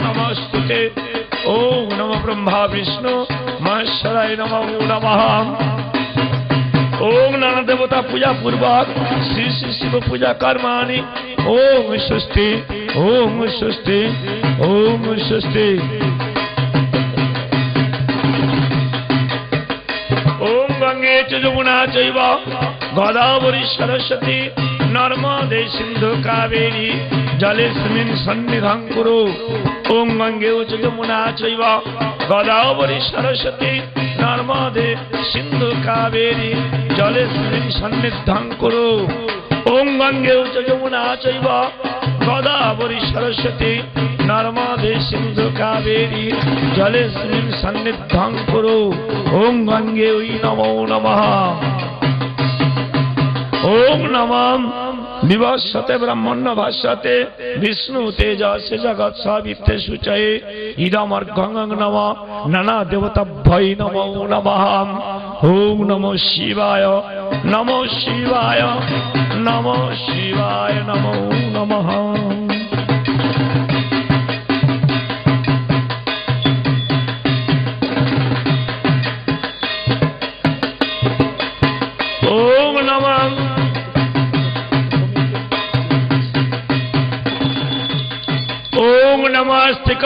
নমস্তুতে ওম নম ব্রহ্মা বিষ্ণু মহেশ্বরায় নম নমঃ ওম নানা দেবতা পূজা পূর্বক শ্রী শ্রী শিব পূজা কর্মাণি ওম স্বস্তি ওম স্বস্তি ওম স্বস্তি ওম গঙ্গে চ যমুনা চৈব গোদাবরী সরস্বতী নর্মদে সিন্ধু কাবেরী জলেস্মিন সন্নিধান কুরু ওম গঙ্গে চ যমুনা চৈব গোদাবরী সরস্বতী নর্মদে সিন্ধু কাবেরী জলেস্মিন সন্নিধান কুরু ওম গঙ্গে চ যমুনা চৈব গোদাবরী সরস্বতী নর্মদে সিন্ধু কাবেরী জলেস্মিন সন্নিধান কুরু ওম গঙ্গে ওই নমো নমঃ ওম নমঃ বিভস্যতে ব্রাহ্মণ্য ভাষ্যতে বিষ্ণু তেজসে জগৎ সাবিত্রে সুচয়ে ইদমর্ঘং নম, নানা দেবতাভ্যই নম নম ওম নমো শিবায় নমো শিবায় নমো শিবায়, নমো নমঃ।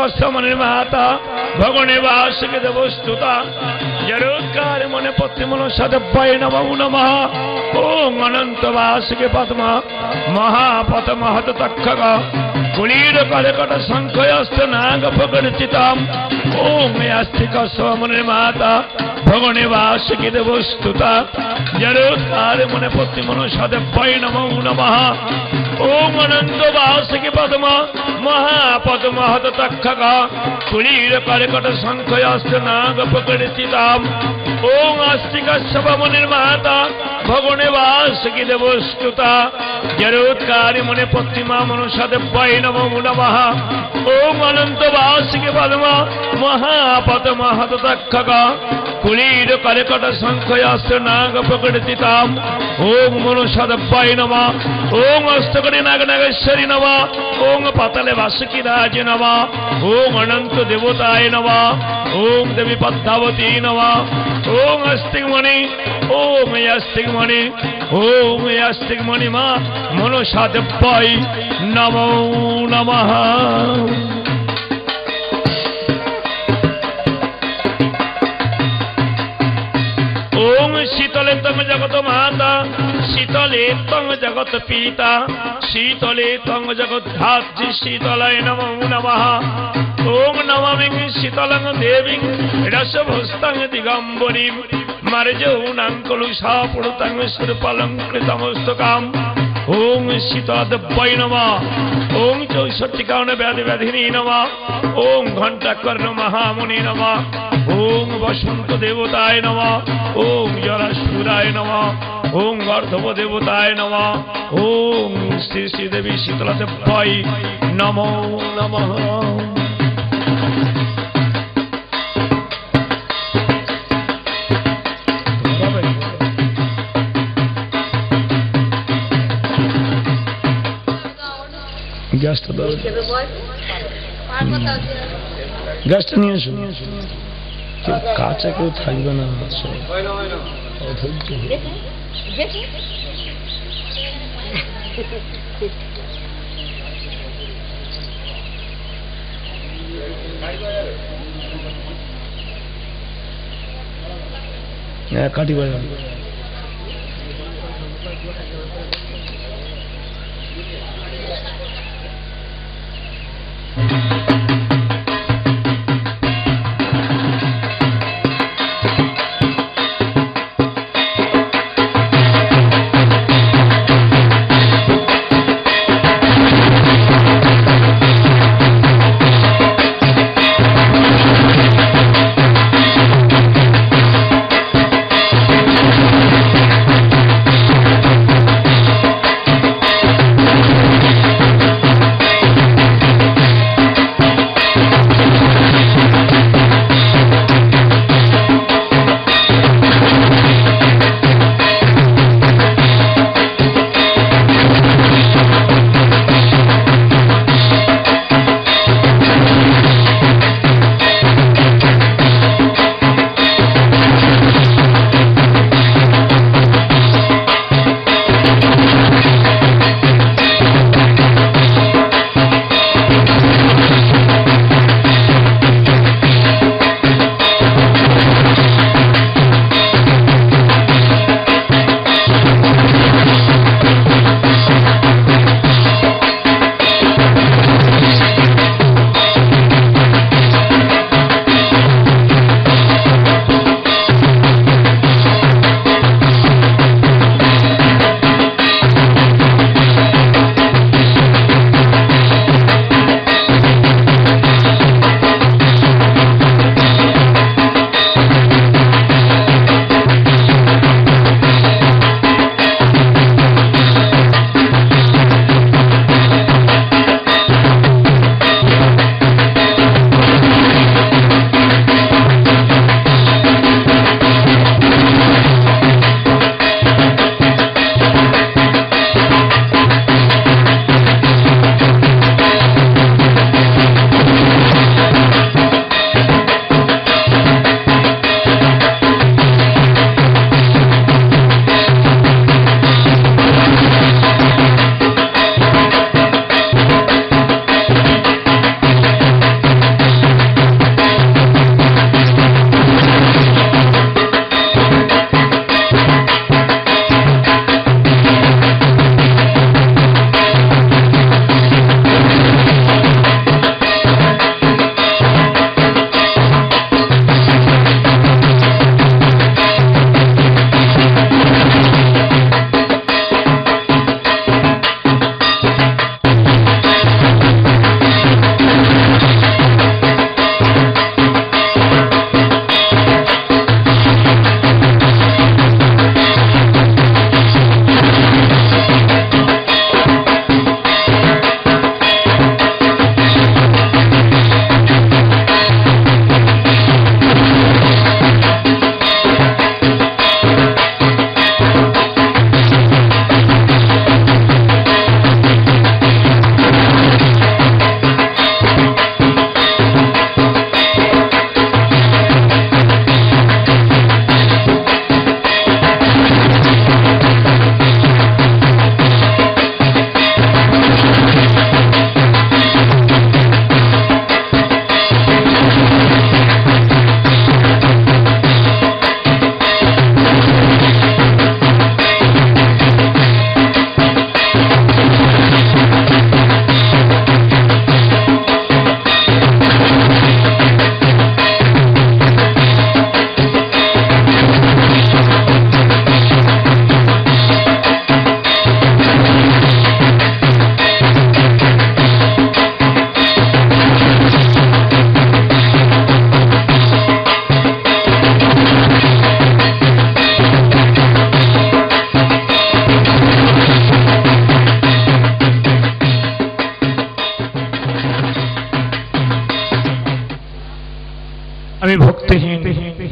নমস্তে কসমনে মাতা ভগনে বাসকে দেবস্তুতা জরোৎকার মনে পত্রি মন সদব্বয় নব নম ও অনন্ত বাসকে পদ্ম মহাপত মহত তক্ষক কুলীর কলকট শঙ্খয়স্ত নাগ প্রকৃতিতাম ওম অস্তি কসমনে মাতা ভগনে বাসকে দেবস্তুতা জরোৎকার মনে পত্রে মন সদব্বয় নমো নমঃ ওম অনন্ত বাসকে পদ্ম মহাপদ্ম হত তক্ষক কুলীর কর্কট শঙ্খয়স্ত নাগ প্রকৃতিতাম ওম অস্তি কশ্যপ মুনির মাতা ভগনে বাসকি দেবস্তুতা জরোৎকারী মনে পত্রিমা মনুষদেব্যই নমো নমঃ ওম অনন্ত বাসকি পদ্ম মহাপদ্ম হত তক্ষক কুলীর কর্কট শঙ্খয়স্ত নাগ প্রকৃতিতাম ওম মনুষদেব্যই নমঃ। ওম অস্তকরি নাগ নাগেশ্বরী নমঃ। ওম পাতালে বাসুকি রাজ নম। ওম অনন্ত দেবতায় নম। ওম দেবী পদ্মাবতী নম। ওম অস্তিকমণি। ওম অস্তিকমণি। ওম অস্তিকমণি মা মনসা দেব্যই নমো নমঃ। শীতলে তং জগত মাতা শীতলে তং জগত পিতা শীতলে তং জগত ধাত্রি শীতলায় নম নম ওম নমামি শীতলং দেবী রসভস্তং দিগম্বরী মার্জৌনাং কলুষা পুরুতং সুরপলং ওম শীতদ্বয় নম ওম চৌষট্টিকাউন ব্যাধি ব্যাধিনী নম ওম ঘণ্টাকর্ণ মহামুনি নম ওম বসন্ত দেবতায় নম ওম জরাসুরায় নম ওম অর্ধব দেবতায় নম ওম শ্রী শ্রীদেবী শীতলা দেব্যই নম নমঃ। Gasta da... গ্যাসটা নিয়ে এসো কাছে কেউ থাকবে না হ্যাঁ কাটি বাজার Thank you. Thank you.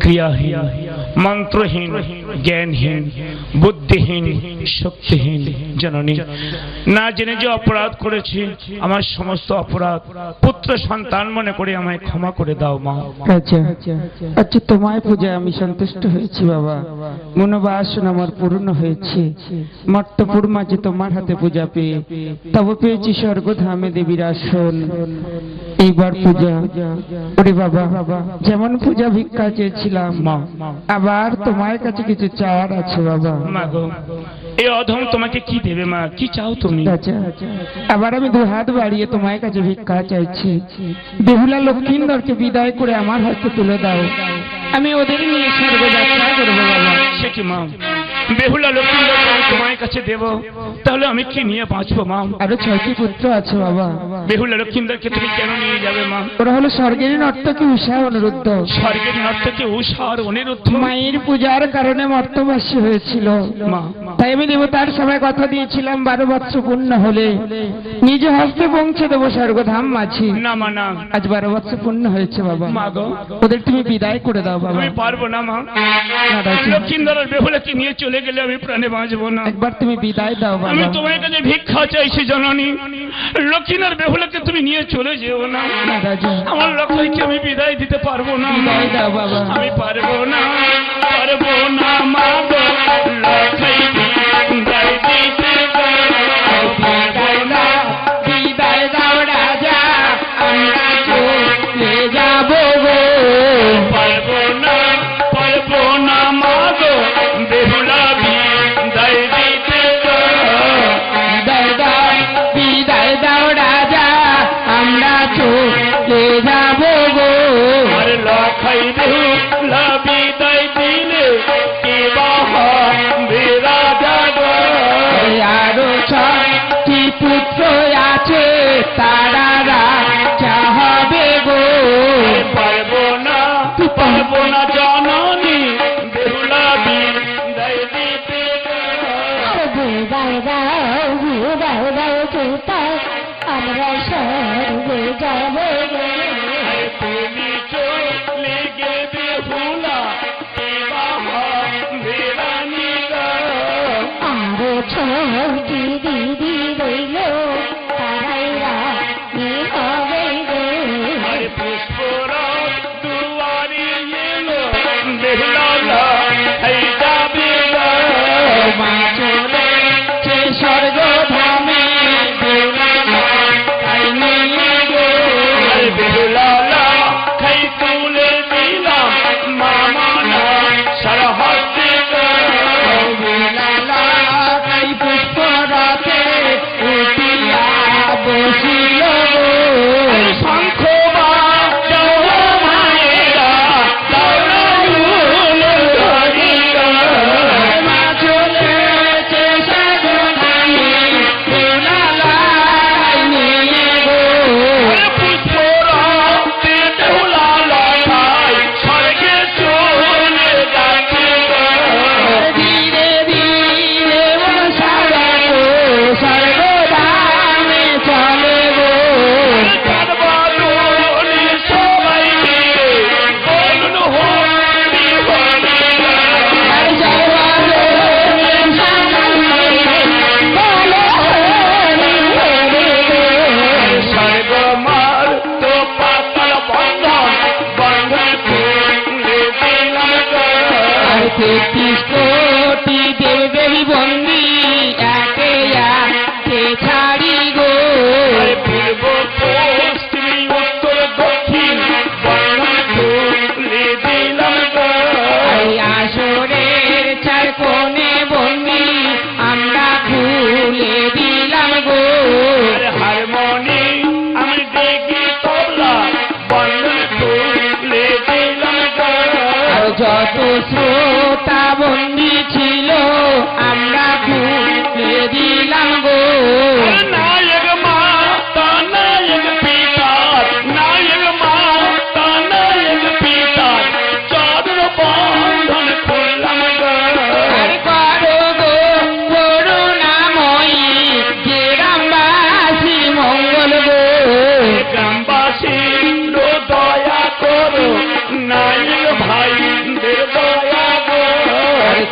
ক্রিয়াহীন মন্ত্রহীন, জ্ঞানহীন, বুদ্ধিহীন, শক্তিহীন জননী। না জেনে যে অপরাধ করেছি, আমার সমস্ত অপরাধ পুত্র সন্তান মনে করে আমায় ক্ষমা করে দাও, মা। আচ্ছা তোমায় পূজায় আমি সন্তুষ্ট হয়েছি, বাবা। মনোবাসনা আমার পূর্ণ হয়েছে। মর্তপুর মাঝে তোমার হাতে পূজা পেয়ে, তবে পেয়েছি স্বর্গধামে দেবীর আসন। এইবার পূজা। ওরে বাবা যেমন পূজা ভিক্ষা চেয়েছিলাম আবার তোমার কাছে কিছু চাওয়ার আছে বাবা। এই অধম তোমাকে কি দেবে মা? কি চাও তুমি? আবার আমি দু হাত বাড়িয়ে তোমার কাছে ভিক্ষা চাইছি। বেহুলা লক্ষ্মীন্দরকে বিদায় করে আমার হাতে তুলে দাও। আমি ওদের নিয়ে স্বর্গযাত্রা করব বাবা। সে কি মা? বেহুলা লক্ষ্মী তোমার কাছে দেব। তাহলে আমি কি নিয়ে বাঁচবো মা? আরও ছয়টি পুত্র আছে বাবা। বেহুলা লক্ষ্মীন্দরকে তুমি কেন নিয়ে যাবে মা? ওরা হলো স্বর্গের নর্তকী উষা অনুরুদ্ধ। স্বর্গের নর্তকে আর অনিরুদ্ধ? মায়ের পূজার কারণে মর্তবাসী হয়েছিল। মা তাই আমি দেবতার সবাই কথা দিয়েছিলাম বারো বৎসর পূর্ণ হলে। নিজ হস্তে পৌঁছে দেবো স্বর্গধাম মাঝি। না মা না। আজ বারো বৎসর পূর্ণ হয়েছে বাবা। মা গো। ওদের তুমি বিদায় করে দাও বাবা। আমি পারব না মা। লক্ষ্মীন্দর আর বেহুলাকে নিয়ে চলে গেলে আমি প্রাণে বাঁচবো না। একবার তুমি বিদায় দাও আমি বাবা তোমার কাছে ভিক্ষা চাইছি জননী। লক্ষ্মীনার বেহুলাকে তুমি নিয়ে চলে যেও না। না, আমার লক্ষ্মীকে আমি বিদায় দিতে পারব না বিদায় দাও বাবা। আমি পারব না পারব না মা গো। লক্ষ্মী छोड़ी दीदी दैलो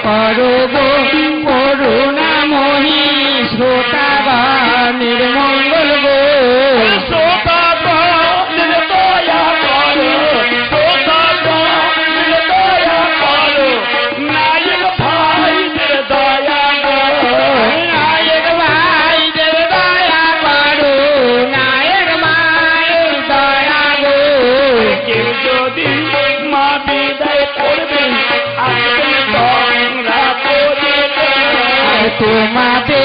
করো করবে আসবেন